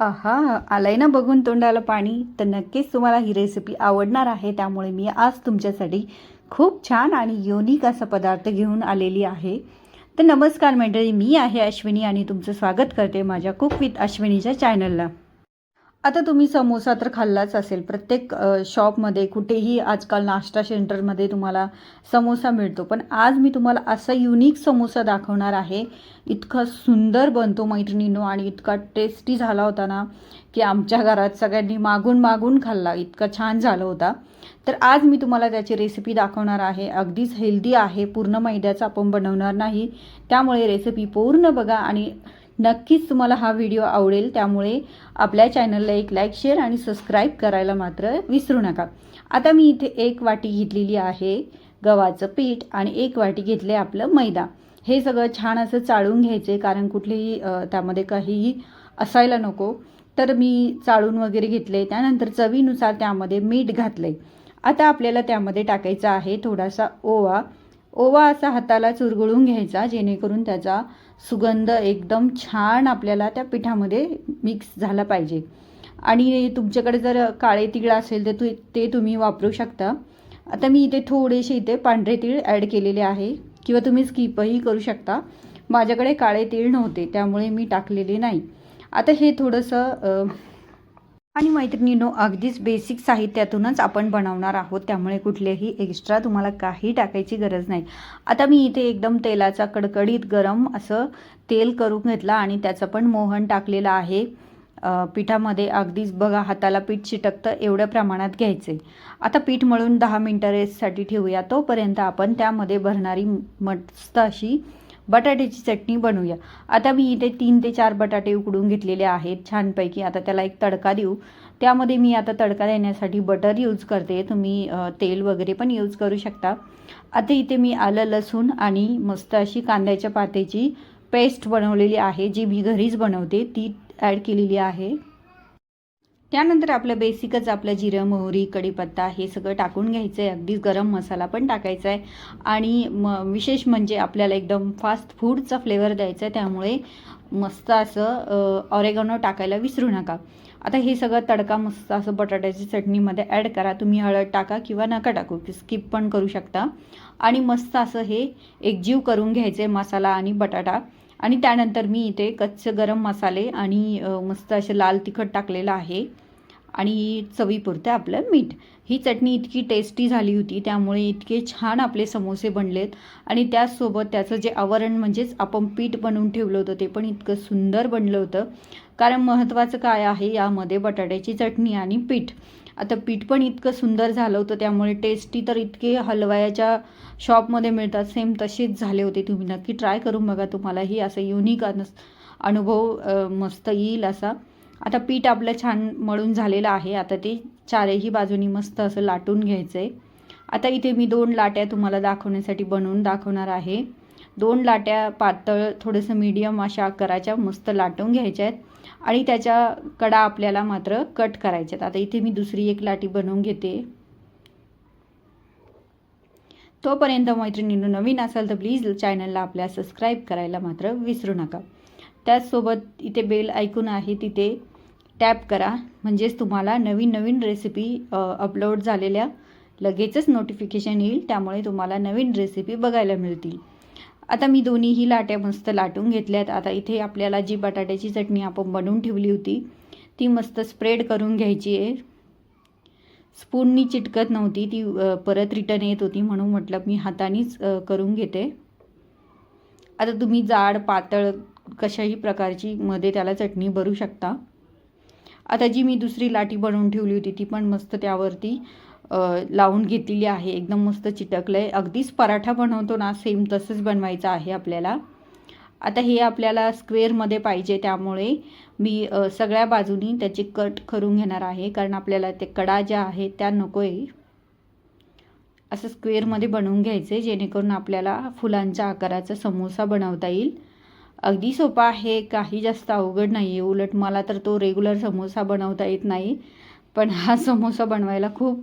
आहा आलंय ना बघून तोंडाला पाणी. तर नक्कीच तुम्हाला ही रेसिपी आवडणार आहे त्यामुळे मी आज तुमच्यासाठी खूप छान आणि युनिक असा पदार्थ घेऊन आलेली आहे. तर नमस्कार मंडळी मी आहे अश्विनी आणि तुमचं स्वागत करते माझ्या कुक विथ अश्विनीच्या चॅनलला आता तुम्ही समोसा तर खाल्लाच असेल. प्रत्येक शॉपमध्ये कुठेही आजकाल नाश्ता सेंटरमध्ये तुम्हाला समोसा मिळतो. पण आज मी तुम्हाला असा युनिक समोसा दाखवणार आहे. इतका सुंदर बनतो मैत्रिणींनो आणि इतका टेस्टी झाला होता ना की आमच्या घरात सगळ्यांनी मागून मागून खाल्ला. इतका छान झाला होता. तर आज मी तुम्हाला त्याची रेसिपी दाखवणार आहे. अगदीच हेल्दी आहे. पूर्ण मैद्याचा आपण बनवणार नाही. त्यामुळे रेसिपी पूर्ण बघा आणि नक्कीच तुम्हाला हा व्हिडिओ आवडेल. त्यामुळे आपल्या चॅनलला एक लाईक शेअर आणि सबस्क्राईब करायला मात्र विसरू नका. आता मी इथे एक वाटी घेतलेली आहे गव्हाचं पीठ आणि एक वाटी घेतले आपलं मैदा. हे सगळं छान असं चाळून घ्यायचे कारण कुठलीही त्यामध्ये काहीही असायला नको. तर मी चाळून वगैरे घेतले त्यानंतर चवीनुसार त्यामध्ये मीठ घातले आता आपल्याला त्यामध्ये टाकायचा आहे थोडासा ओवा. ओवा असा हाताला चुरगळून घ्यायचा जेणेकरून त्याचा सुगंध एकदम छान आपल्याला त्या पिठामध्ये मिक्स झाला पाहिजे. आणि तुमच्याकडे जर काळे तिळ असेल तर तु ते तुम्ही वापरू शकता. आता मी इथे थोडेसे इथे पांढरे तीळ ॲड केलेले आहे किंवा तुम्ही स्किपही करू शकता. माझ्याकडे काळे तीळ नव्हते त्यामुळे मी टाकलेले नाही. आता हे थोडंसं आणि मैत्रिणींनो अगदीच बेसिक साहित्यातूनच आपण बनवणार आहोत. त्यामुळे कुठलेही एक्स्ट्रा तुम्हाला काही टाकायची गरज नाही. आता मी इथे एकदम तेलाचा कडकडीत गरम असं तेल करून घेतला आणि त्याचं पण मोहन टाकलेलं आहे. पिठामध्ये अगदीच बघा हाताला पीठ चिटकतं एवढ्या प्रमाणात घ्यायचे. आता पीठ मळून दहा मिनटं रेस्टसाठी ठेवूया. तोपर्यंत आपण त्यामध्ये भरणारी मस्त अशी बटाट्याची चटणी बनवूया. आता मी इथे तीन ते चार बटाटे उकडून घेतलेले आहेत छानपैकी. आता त्याला एक तडका देऊ. त्यामध्ये मी आता तडका देण्यासाठी बटर यूज करते. तुम्ही तेल वगैरे पण यूज करू शकता. आता इथे मी आलं लसूण आणि मस्त अशी कांद्याच्या पात्याची पेस्ट बनवलेली आहे. जी मी घरीच बनवते ती ॲड केलेली आहे. त्यानंतर आपलं बेसिकच आपलं जिरं मोहरी कढीपत्ता हे सगळं टाकून घ्यायचं आहे अगदीच गरम मसाला पण टाकायचा आहे आणि म विशेष म्हणजे आपल्याला एकदम फास्ट फूडचा फ्लेवर द्यायचा आहे त्यामुळे मस्त असं ऑरेगनो टाकायला विसरू नका. आता हे सगळं तडका मस्त असं बटाट्याची चटणीमध्ये ॲड करा. तुम्ही हळद टाका किंवा नका टाकू. स्किप पण करू शकता. आणि मस्त असं हे एकजीव करून घ्यायचं आहे मसाला आणि बटाटा. आणि त्यानंतर मी इथे कच्चे गरम मसाले आणि मस्त असे लाल तिखट टाकलेलं आहे आणि चवीपुरतं आपलं मीठ. ही चटणी इतकी टेस्टी झाली होती त्यामुळे इतके छान आपले समोसे बनलेत आणि त्याचसोबत त्याचं जे आवरण म्हणजेच आपण पीठ बनवून ठेवलं होतं ते पण इतकं सुंदर बनलं होतं. कारण महत्त्वाचं काय आहे यामध्ये बटाट्याची चटणी आणि पीठ. आता पीठ पण इतकं सुंदर झालं होतं त्यामुळे टेस्टी तर इतके हलवायाच्या शॉपमध्ये मिळतात सेम तसेच झाले होते तुम्ही. नक्की ट्राय करून बघा तुम्हालाही असं युनिक अनुभव मस्त येईल असा. आता पीठ आपलं छान मळून झालेलं आहे आता ते चारही बाजूनी मस्त असं लाटून घ्यायचं आहे आता इथे मी दोन लाट्या तुम्हाला दाखवण्यासाठी बनवून दाखवणार आहे. दोन लाट्या पातळ थोडंसं मीडियम अशा आकाराच्या मस्त लाटून घ्यायच्या आहेत. आणि त्याच्या कडा आपल्याला मात्र कट करायच्यात आता इथे मी दुसरी एक लाटी बनवून घेते. तोपर्यंत मैत्रिणींनो नवीन असाल तर प्लीज चॅनलला आपल्या सबस्क्राईब करायला मात्र विसरू नका. त्याचसोबत इथे बेल ऐकून आहे तिथे टॅप करा. म्हणजेच तुम्हाला नवीन नवीन रेसिपी अपलोड झालेल्या लगेचच नोटिफिकेशन येईल. त्यामुळे तुम्हाला नवीन रेसिपी बघायला मिळतील. आता मी दोन्हीही लाट्या मस्त लाटून घेतल्यात. आता इथे आपल्याला जी बटाट्याची चटणी आपण बनवून ठेवली होती ती मस्त स्प्रेड करून घ्यायची आहे. स्पूननी चिटकत नव्हती ती परत रिटर्न येत होती म्हणून म्हटलं मी हातानेच करून घेते. आता तुम्ही जाड पातळ कशाही प्रकारची मध्ये त्याला चटणी भरू शकता. आता जी मी दुसरी लाटी बनवून ठेवली होती ती पण मस्त त्यावरती लावून घेतलेली आहे. एकदम मस्त चिटकलं आहे अगदीच पराठा बनवतो ना सेम तसंच बनवायचं आहे आपल्याला. आता हे आपल्याला स्क्वेअरमध्ये पाहिजे त्यामुळे मी सगळ्या बाजूनी त्याचे कट करून घेणार आहे. कारण आपल्याला ते कडा ज्या आहेत त्या नको आहे असं स्क्वेअरमध्ये बनवून घ्यायचे जेणेकरून आपल्याला फुलांच्या आकाराचा समोसा बनवता येईल. अगदी सोपा आहे काही जास्त अवघड नाही आहे उलट मला तर तो रेग्युलर समोसा बनवता येत नाही. पण हा समोसा बनवायला खूप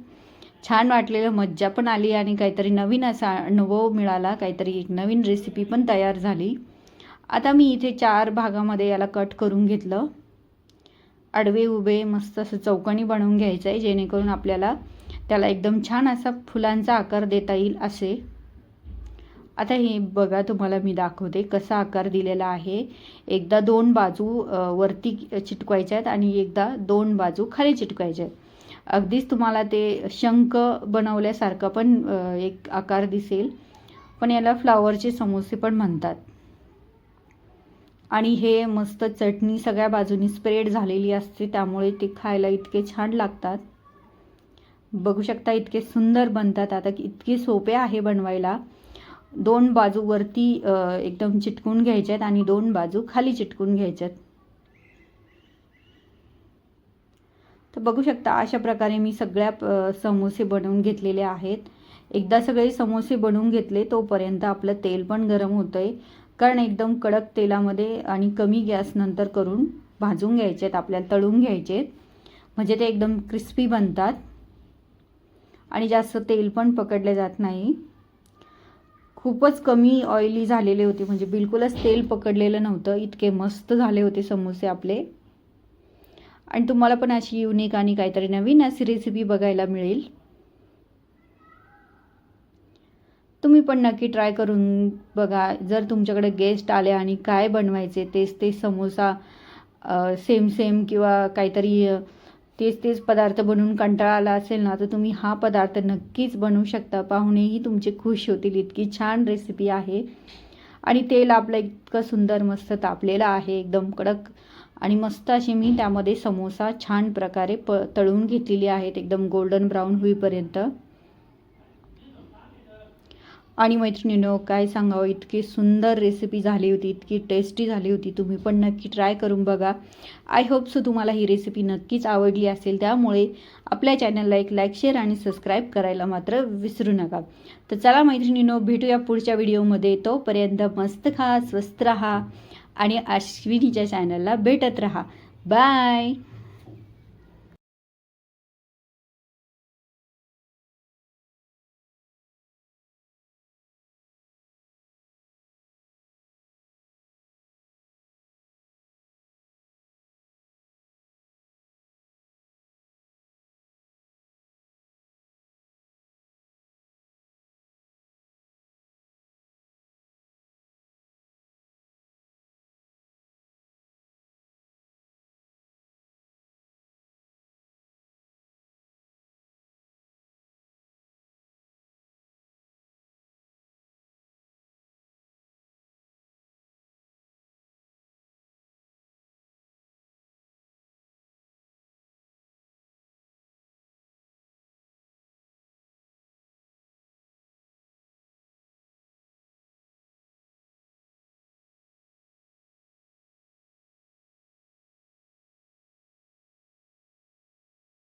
छान वाटलेलं मज्जा पण आली आणि काहीतरी नवीन असा अनुभव मिळाला काहीतरी एक नवीन रेसिपी पण तयार झाली. आता मी इथे चार भागामध्ये याला कट करून घेतलं. आडवे उभे मस्त असं चौकणी बनवून घ्यायचं आहे जेणेकरून आपल्याला त्याला एकदम छान असा फुलांचा आकार देता येईल असे. आता हे बघा तुम्हाला मी दाखवते कसा आकार दिलेला आहे. एकदा दोन बाजू वरती चिटकवायच्या आहेत आणि एकदा दोन बाजू खाली चिटकवायच्या आहेत अगदीच तुम्हाला ते शंख बनवल्यासारखं पण एक आकार दिसेल. पण याला फ्लावरचे समोसे पण म्हणतात. आणि हे मस्त चटणी सगळ्या बाजूनी स्प्रेड झालेली असते त्यामुळे ते खायला इतके छान लागतात. बघू शकता इतके सुंदर बनतात. आता इतके सोपे आहे बनवायला. दोन बाजू वरती एकदम चिटकून घ्यायच्यात आणि दोन बाजू खाली चिटकून घ्यायच्यात तर बघू शकता अशा प्रकारे मी सगळ्या समोसे बनवून घेतलेले आहेत. एकदा सगळे समोसे बनवून घेतले तोपर्यंत आपलं तेल पण गरम होतं आहे कारण एकदम कडक तेलामध्ये आणि कमी गॅस नंतर करून भाजून घ्यायचे आहेत आपल्याला तळून घ्यायचे आहेत म्हणजे ते एकदम क्रिस्पी बनतात. आणि जास्त तेल पण पकडले जात नाही. खूपच कमी ऑइली झालेले होते म्हणजे बिलकुलच तेल पकडलेलं नव्हतं. इतके मस्त झाले होते समोसे आपले. आणि तुम्हाला पण अशी युनिक आणि काहीतरी नवीन अशी रेसिपी बघायला मिळेल. तुम्ही पण नक्की ट्राय करून बघा. जर तुमच्याकडे गेस्ट आले आणि काय बनवायचे तेच तेच समोसा सेम सेम किंवा काहीतरी तेच तेच पदार्थ बनवून कंटाळा आला असेल ना तर तुम्ही हा पदार्थ नक्कीच बनवू शकता. पाहुणेही तुमचे खुश होतील. इतकी छान रेसिपी आहे. आणि तेल आपलं इतकं सुंदर मस्त तापलेलं आहे. एकदम कडक आणि मस्त अशी मी त्यामध्ये समोसा छान प्रकारे प तळून घेतलेली आहेत. एकदम गोल्डन ब्राऊन होईपर्यंत. आणि मैत्रिणीनो काय सांगावं? इतकी सुंदर रेसिपी झाली होती इतकी टेस्टी झाली होती. तुम्ही पण नक्की ट्राय करून बघा. आय होप सो तुम्हाला ही रेसिपी नक्कीच आवडली असेल. त्यामुळे आपल्या चॅनलला एक लाईक शेअर आणि सबस्क्राईब करायला मात्र विसरू नका. तर चला मैत्रिणीनो भेटूया पुढच्या व्हिडिओमध्ये तोपर्यंत मस्त खा स्वस्त राहा. आणि अश्विनीच्या चॅनलला भेटत राहा. बाय